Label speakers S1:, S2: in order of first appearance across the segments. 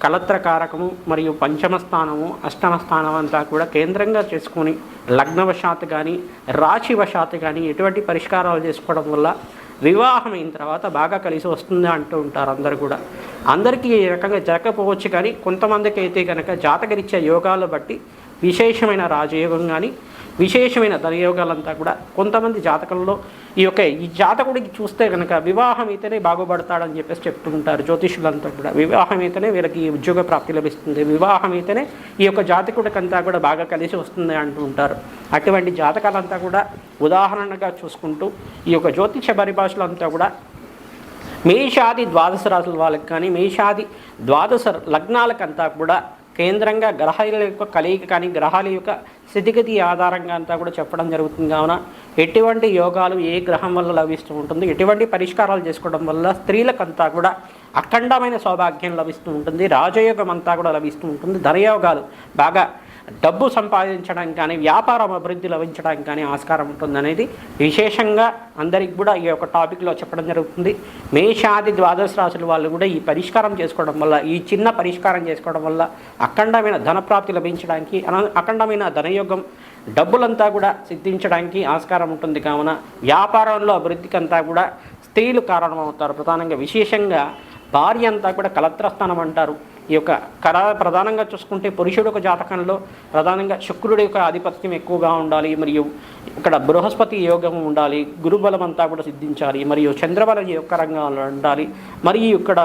S1: కలత్రకారకము మరియు పంచమ స్థానము అష్టమ స్థానం అంతా కూడా కేంద్రంగా చేసుకొని లగ్నవశాత్తు కానీ రాశివశాత్తు కానీ ఎటువంటి పరిష్కారాలు చేసుకోవడం వల్ల వివాహం అయిన తర్వాత బాగా కలిసి వస్తుంది అంటూ ఉంటారు అందరు కూడా. అందరికీ ఈ రకంగా జరగకపోవచ్చు కానీ కొంతమందికి అయితే కనుక జాతకరిచ్చే యోగాలు బట్టి విశేషమైన రాజయోగం కానీ విశేషమైన ధనయోగాలంతా కూడా కొంతమంది జాతకంలో ఈ యొక్క ఈ జాతకుడికి చూస్తే కనుక వివాహం అయితేనే బాగుపడతాడని చెప్పేసి చెప్తుంటారు జ్యోతిషులంతా కూడా. వివాహం అయితేనే వీళ్ళకి ఉద్యోగ ప్రాప్తి లభిస్తుంది. వివాహం అయితేనే ఈ యొక్క జాతకుడికంతా కూడా బాగా కలిసి వస్తుంది అంటూ ఉంటారు. అటువంటి జాతకాలంతా కూడా ఉదాహరణగా చూసుకుంటూ ఈ యొక్క జ్యోతిష పరిభాషలంతా కూడా మేషాది ద్వాదశ రాసుల వాళ్ళకి కానీ మేషాది ద్వాదశ లగ్నాలకంతా కూడా కేంద్రంగా గ్రహాల యొక్క కలయిక కానీ గ్రహాల యొక్క స్థితిగతి ఆధారంగా అంతా కూడా చెప్పడం జరుగుతుంది. కావున ఎటువంటి యోగాలు ఏ గ్రహం వల్ల లభిస్తూ ఉంటుంది ఎటువంటి పరిష్కారాలు చేసుకోవడం వల్ల స్త్రీలకంతా కూడా అఖండమైన సౌభాగ్యం లభిస్తూ ఉంటుంది రాజయోగం అంతా కూడా లభిస్తూ ఉంటుంది ధనయోగాలు బాగా డబ్బు సంపాదించడానికి కానీ వ్యాపారం అభివృద్ధి లభించడానికి కానీ ఆస్కారం ఉంటుంది అనేది విశేషంగా అందరికి కూడా ఈ యొక్క టాపిక్లో చెప్పడం జరుగుతుంది. మేషాది ద్వాదశ రాశుల వాళ్ళు కూడా ఈ పరిష్కారం చేసుకోవడం వల్ల ఈ చిన్న పరిష్కారం చేసుకోవడం వల్ల అఖండమైన ధనప్రాప్తి లభించడానికి అఖండమైన ధనయోగం డబ్బులంతా కూడా సిద్ధించడానికి ఆస్కారం ఉంటుంది. కావున వ్యాపారంలో అభివృద్ధికి అంతా కూడా స్త్రీలు కారణమవుతారు. ప్రధానంగా విశేషంగా భార్య అంతా కూడా కలత్రస్థానం అంటారు. ఈ యొక్క కర ప్రధానంగా చూసుకుంటే పురుషుడు ఒక జాతకంలో ప్రధానంగా శుక్రుడి యొక్క ఆధిపత్యం ఎక్కువగా ఉండాలి మరియు ఇక్కడ బృహస్పతి యోగం ఉండాలి గురుబలం అంతా కూడా సిద్ధించాలి మరియు చంద్రబలం యొక్క రంగాలు ఉండాలి మరియు ఇక్కడ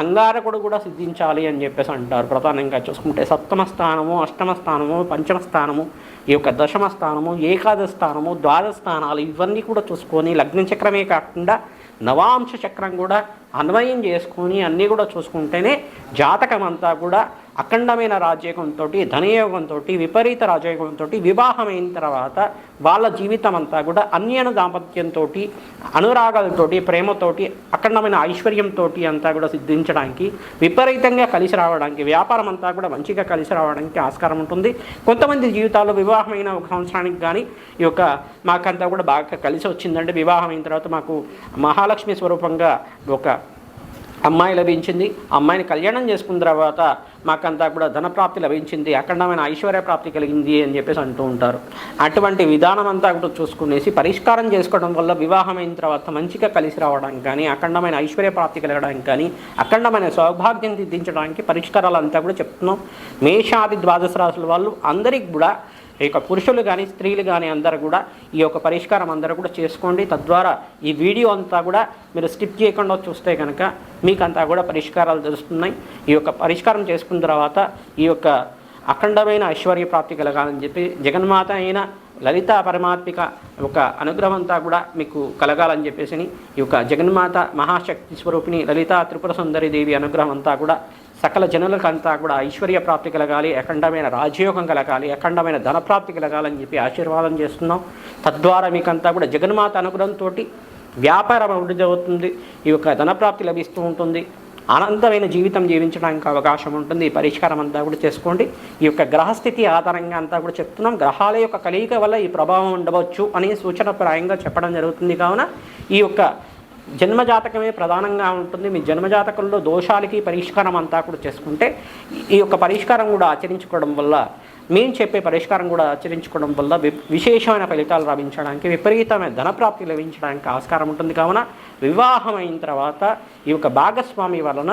S1: అంగారకుడు కూడా సిద్ధించాలి అని చెప్పేసి అంటారు. ప్రధానంగా చూసుకుంటే సప్తమ స్థానము అష్టమ స్థానము పంచమ స్థానము ఈ యొక్క దశమ స్థానము ఏకాదశ స్థానము ద్వాదశ స్థానాలు ఇవన్నీ కూడా చూసుకొని లగ్న చక్రమే కాకుండా నవాంశ చక్రం కూడా అన్వయం చేసుకొని అన్నీ కూడా చూసుకుంటేనే జాతకం అంతా కూడా అఖండమైన రాజయోగంతో ధనయోగంతో విపరీత రాజయోగంతో వివాహమైన తర్వాత వాళ్ళ జీవితం అంతా కూడా అన్యన దాంపత్యంతో అనురాగాలతోటి ప్రేమతోటి అఖండమైన ఐశ్వర్యంతో అంతా కూడా సిద్ధించడానికి విపరీతంగా కలిసి రావడానికి వ్యాపారం అంతా కూడా మంచిగా కలిసి రావడానికి ఆస్కారం ఉంటుంది. కొంతమంది జీవితాల్లో వివాహమైన ఒక సంవత్సరానికి కానీ ఈ యొక్క మాకంతా కూడా బాగా కలిసి వచ్చిందంటే వివాహమైన తర్వాత మాకు మహాలక్ష్మి స్వరూపంగా ఒక అమ్మాయి లభించింది. అమ్మాయిని కళ్యాణం చేసుకున్న తర్వాత మాకంతా కూడా ధనప్రాప్తి లభించింది. అఖండమైన ఐశ్వర్య ప్రాప్తి కలిగింది అని చెప్పేసి అంటూ ఉంటారు. అటువంటి విధానం అంతా కూడా చూసుకునేసి పరిష్కారం చేసుకోవడం వల్ల వివాహం అయిన తర్వాత మంచిగా కలిసి రావడానికి కానీ అఖండమైన ఐశ్వర్య ప్రాప్తి కలగడానికి కానీ అఖండమైన సౌభాగ్యం దిద్దించడానికి పరిష్కారాలు అంతా కూడా చెప్తున్నాం. మేషాది ద్వాదశ రాశుల వాళ్ళు అందరికి కూడా ఈ యొక్క పురుషులు కానీ స్త్రీలు కానీ అందరూ కూడా ఈ యొక్క పరిష్కారం అందరూ కూడా చేసుకోండి. తద్వారా ఈ వీడియో అంతా కూడా మీరు స్కిప్ చేయకుండా చూస్తే కనుక మీకు అంతా కూడా పరిష్కారాలు తెలుస్తున్నాయి. ఈ యొక్క పరిష్కారం చేసుకున్న తర్వాత ఈ యొక్క అఖండమైన ఐశ్వర్య ప్రాప్తి కలగాలని చెప్పి జగన్మాత అయిన లలిత పరమాత్మిక ఒక అనుగ్రహం అంతా కూడా మీకు కలగాలని చెప్పేసి ఈ యొక్క జగన్మాత మహాశక్తి స్వరూపిణి లలిత త్రిపుర సుందరి దేవి అనుగ్రహం అంతా కూడా సకల జనులకంతా కూడా ఐశ్వర్య ప్రాప్తి కలగాలి అఖండమైన రాజయోగం కలగాలి అఖండమైన ధనప్రాప్తి కలగాలని చెప్పి ఆశీర్వాదం చేస్తున్నాం. తద్వారా మీకంతా కూడా జగన్మాత అనుగ్రహంతో వ్యాపారం అభివృద్ధి అవుతుంది ఈ యొక్క ధనప్రాప్తి లభిస్తూ ఉంటుంది. అనంతమైన జీవితం జీవించడానికి అవకాశం ఉంటుంది. ఈ పరిష్కారం అంతా కూడా చేసుకోండి. ఈ యొక్క గ్రహస్థితి ఆధారంగా అంతా కూడా చెప్తున్నాం. గ్రహాల యొక్క కలయిక వల్ల ఈ ప్రభావం ఉండవచ్చు అనే సూచన ప్రాయంగా చెప్పడం జరుగుతుంది. కావున ఈ యొక్క జన్మజాతకమే ప్రధానంగా ఉంటుంది. మీ జన్మజాతకంలో దోషాలకి పరిష్కారం అంతా కూడా చేసుకుంటే ఈ యొక్క పరిష్కారం కూడా ఆచరించుకోవడం వల్ల మేము చెప్పే పరిష్కారం కూడా ఆచరించుకోవడం వల్ల విశేషమైన ఫలితాలు లభించడానికి విపరీతమైన ధనప్రాప్తి లభించడానికి ఆస్కారం ఉంటుంది. కావున వివాహం అయిన తర్వాత ఈ యొక్క భాగస్వామి వలన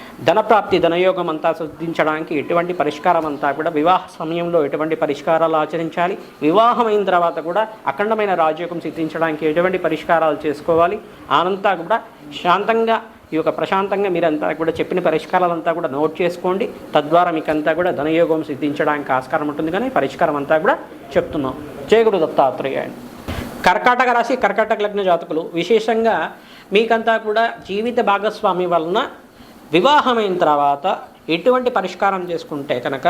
S1: ధనప్రాప్తి ధనయోగం అంతా సిద్ధించడానికి ఎటువంటి పరిష్కారం అంతా కూడా వివాహ సమయంలో ఎటువంటి పరిష్కారాలు ఆచరించాలి వివాహమైన తర్వాత కూడా అఖండమైన రాజయోగం సిద్ధించడానికి ఎటువంటి పరిష్కారాలు చేసుకోవాలి అనంతా కూడా శాంతంగా ఈ యొక్క ప్రశాంతంగా మీరంతా కూడా చెప్పిన పరిష్కారాలంతా కూడా నోట్ చేసుకోండి. తద్వారా మీకంతా కూడా ధనయోగం సిద్ధించడానికి ఆస్కారం ఉంటుంది కానీ పరిష్కారం అంతా కూడా చెప్తున్నాం. జయగుడు దత్తాత్రేయ. కర్కాటక రాశి కర్కాటక లగ్న జాతకులు విశేషంగా మీకంతా కూడా జీవిత భాగస్వామి వలన వివాహమైన తర్వాత ఎటువంటి పరిష్కారం చేసుకుంటే కనుక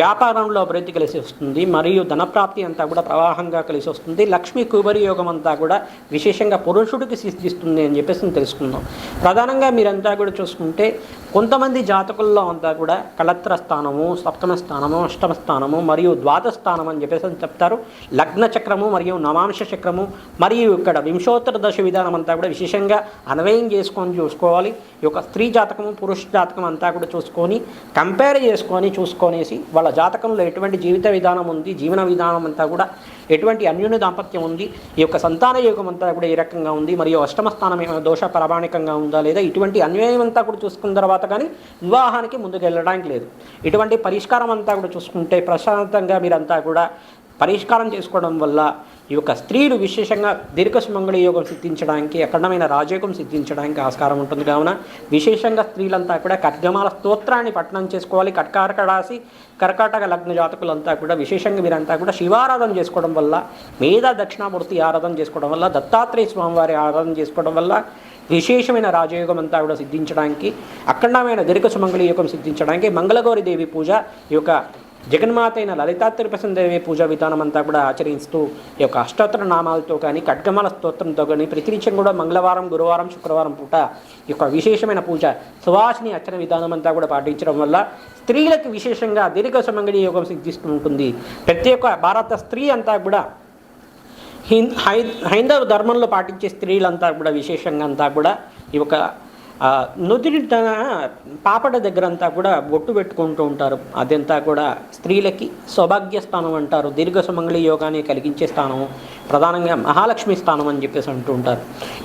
S1: వ్యాపారంలో అభివృద్ధి కలిసి వస్తుంది మరియు ధనప్రాప్తి అంతా కూడా ప్రవాహంగా కలిసి వస్తుంది. లక్ష్మీ కుబరి యోగం అంతా కూడా విశేషంగా పురుషుడికి సిద్ధిస్తుంది అని చెప్పేసి తెలుసుకుందాం. ప్రధానంగా మీరంతా కూడా చూసుకుంటే కొంతమంది జాతకుల్లో అంతా కూడా కలత్ర స్థానము సప్తమ స్థానము అష్టమ స్థానము మరియు ద్వాదశ స్థానం అని చెప్పేసి చెప్తారు. లగ్న చక్రము మరియు నవాంశ చక్రము మరియు ఇక్కడ వింశోత్తర దశ విధానం అంతా కూడా విశేషంగా అన్వయం చేసుకొని చూసుకోవాలి. ఈ యొక్క స్త్రీ జాతకము పురుష జాతకం అంతా కూడా చూసుకొని కంపేర్ చేసుకొని చూసుకొనేసి వాళ్ళ జాతకంలో ఎటువంటి జీవిత విధానం ఉంది జీవన విధానం అంతా కూడా ఎటువంటి అన్యోన్య దాంపత్యం ఉంది ఈ యొక్క సంతాన యోగం అంతా కూడా ఏ రకంగా ఉంది మరియు అష్టమ స్థానం దోష ప్రామాణికంగా ఉందా లేదా ఇటువంటి అన్వయం అంతా కూడా చూసుకున్న తర్వాత కానీ వివాహానికి ముందుకు వెళ్ళడానికి లేదు. ఇటువంటి పరిష్కారం అంతా కూడా చూసుకుంటే ప్రశాంతంగా మీరంతా కూడా పరిష్కారం చేసుకోవడం వల్ల ఈ యొక్క స్త్రీలు విశేషంగా దీర్ఘ సుమంగళ యోగం సిద్ధించడానికి అఖండమైన రాజయోగం సిద్ధించడానికి ఆస్కారం ఉంటుంది. కావున విశేషంగా స్త్రీలంతా కూడా కట్గమాల స్తోత్రాన్ని పఠనం చేసుకోవాలి. కట్కారక కర్కాటక లగ్న జాతకులంతా కూడా విశేషంగా మీరంతా కూడా శివారాధన చేసుకోవడం వల్ల మేధా దక్షిణామూర్తి ఆరాధన చేసుకోవడం వల్ల దత్తాత్రేయ స్వామివారి ఆరాధన చేసుకోవడం వల్ల విశేషమైన రాజయోగం అంతా కూడా సిద్ధించడానికి అఖండమైన దీర్ఘ సుమంగళ యోగం సిద్ధించడానికి మంగళగౌరి దేవి పూజ ఈ యొక్క జగన్మాత అయిన లలితా తిరుపతిదేవి పూజా విధానం అంతా కూడా ఆచరిస్తూ ఈ యొక్క అష్టోత్తర నామాలతో కానీ ఖడ్గమాల స్తోత్రంతో కానీ ప్రతినిత్యం కూడా మంగళవారం గురువారం శుక్రవారం పూట ఈ యొక్క విశేషమైన పూజ సువాసిని అర్చన విధానం అంతా కూడా పాటించడం వల్ల స్త్రీలకు విశేషంగా దీర్ఘ సుమంగళి యోగం సిద్ధిస్తూ ఉంటుంది. ప్రతి ఒక్క భారత స్త్రీ అంతా కూడా హిం హై హైందవ ధర్మంలో పాటించే స్త్రీలంతా కూడా విశేషంగా అంతా కూడా ఈ యొక్క నుదిరి తన పాపడ దగ్గర అంతా కూడా బొట్టు పెట్టుకుంటూ ఉంటారు. అదంతా కూడా స్త్రీలకి సౌభాగ్య స్థానం అంటారు. దీర్ఘ సుమంగళి యోగాన్ని కలిగించే స్థానం ప్రధానంగా మహాలక్ష్మి స్థానం అని చెప్పేసి అంటూ ఉంటారు.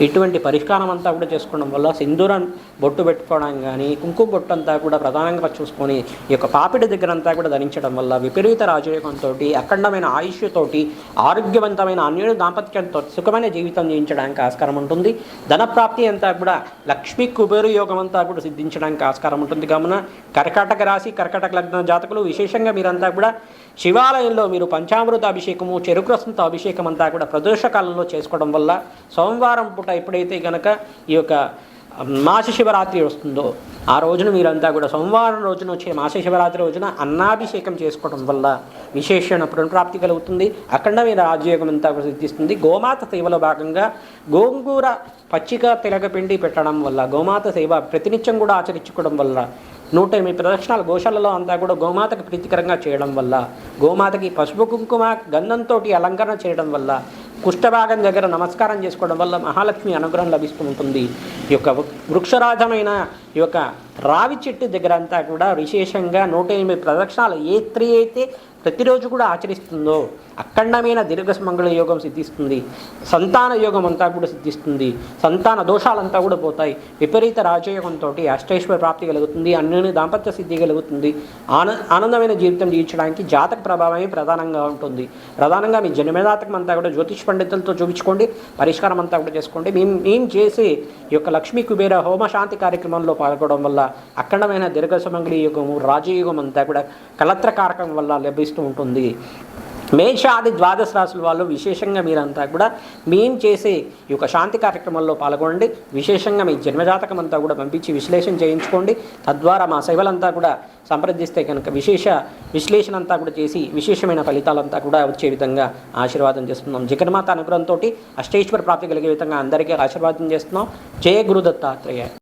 S1: ఇటువంటి పరిష్కారం అంతా కూడా చేసుకోవడం వల్ల సింధూరం బొట్టు పెట్టుకోవడం కానీ కుంకుమ బొట్టు అంతా కూడా ప్రధానంగా చూసుకొని ఈ యొక్క పాపిడి దగ్గర అంతా కూడా ధరించడం వల్ల విపరీత రాజయోగంతో అఖండమైన ఆయుష్తోటి ఆరోగ్యవంతమైన అన్యోన్య దాంపత్యంతో సుఖమైన జీవితం జీవించడానికి ఆస్కారం ఉంటుంది. ధనప్రాప్తి అంతా కూడా లక్ష్మీ కుబేరు యోగం అంతా కూడా సిద్ధించడానికి ఆస్కారం ఉంటుంది. కావున కర్కాటక రాశి కర్కాటక లగ్న జాతకులు విశేషంగా మీరంతా కూడా శివాలయంలో మీరు పంచామృత అభిషేకము చెరుకు రసంతో అభిషేకం అంతా కూడా ప్రదోష కాలంలో చేసుకోవడం వల్ల సోమవారం పూట ఎప్పుడైతే గనక ఈ యొక్క మాస శివరాత్రి వస్తుందో ఆ రోజున మీరంతా కూడా సోమవారం రోజున వచ్చే మాస శివరాత్రి రోజున అన్నాభిషేకం చేసుకోవడం వల్ల విశేషమైన పునఃప్రాప్తి కలుగుతుంది. అఖండమైన రాజయోగం అంతా కూడా సిద్ధిస్తుంది. గోమాత సేవలో భాగంగా గోంగూర పచ్చిక తిలకపిండి పెట్టడం వల్ల గోమాత సేవ ప్రతినిత్యం కూడా ఆచరించుకోవడం వల్ల నూట ఎనిమిది ప్రదక్షిణాలు గోశాలలో అంతా కూడా గోమాతకి ప్రీతికరంగా చేయడం వల్ల గోమాతకి పసుపు కుంకుమ గంధంతో అలంకరణ చేయడం వల్ల కుష్ఠభాగం దగ్గర నమస్కారం చేసుకోవడం వల్ల మహాలక్ష్మి అనుగ్రహం లభిస్తూ ఉంటుంది. ఈ యొక్క వృక్షరాజమైన ఈ యొక్క రావి చెట్టు దగ్గర అంతా కూడా విశేషంగా నూట ఎనిమిది ప్రదక్షిణాలు ఏ స్త్రీ అయితే ప్రతిరోజు కూడా ఆచరిస్తుందో అఖండమైన దీర్ఘమంగళ యోగం సిద్ధిస్తుంది. సంతాన యోగం అంతా కూడా సిద్ధిస్తుంది. సంతాన దోషాలంతా కూడా పోతాయి. విపరీత రాజయోగంతో అష్టైశ్వర ప్రాప్తి కలుగుతుంది. అన్యోన్య దాంపత్య సిద్ధి కలుగుతుంది. ఆన ఆనందమైన జీవితం జీవించడానికి జాతక ప్రభావమే ప్రధానంగా ఉంటుంది. ప్రధానంగా మీ జన్మజాతకం అంతా కూడా జ్యోతిష్ పండితులతో చూపించుకోండి. పరిష్కారం అంతా కూడా చేసుకోండి. మేము మేము చేసే ఈ యొక్క లక్ష్మీ కుబేర హోమ శాంతి కార్యక్రమంలో పాల్గొనడం వల్ల అఖండమైన దీర్ఘసుమంగళి యుగము రాజయుగం అంతా కూడా కలత్రకారకం వల్ల లభిస్తూ ఉంటుంది. మేషాది ద్వాదశ రాశుల వాళ్ళు విశేషంగా మీరంతా కూడా మేము చేసే ఈ యొక్క శాంతి కార్యక్రమంలో పాల్గొనండి. విశేషంగా మీ జన్మజాతకం అంతా కూడా పంపించి విశ్లేషణ చేయించుకోండి. తద్వారా మా సేవలంతా కూడా సంప్రదిస్తే కనుక విశేష విశ్లేషణ అంతా కూడా చేసి విశేషమైన ఫలితాలంతా కూడా వచ్చే విధంగా ఆశీర్వాదం చేస్తున్నాం. జగన్మాత అనుగ్రహంతో అష్టేశ్వర ప్రాప్తి కలిగే విధంగా అందరికీ ఆశీర్వాదం చేస్తున్నాం. జయ గురుదత్తాత్రేయ.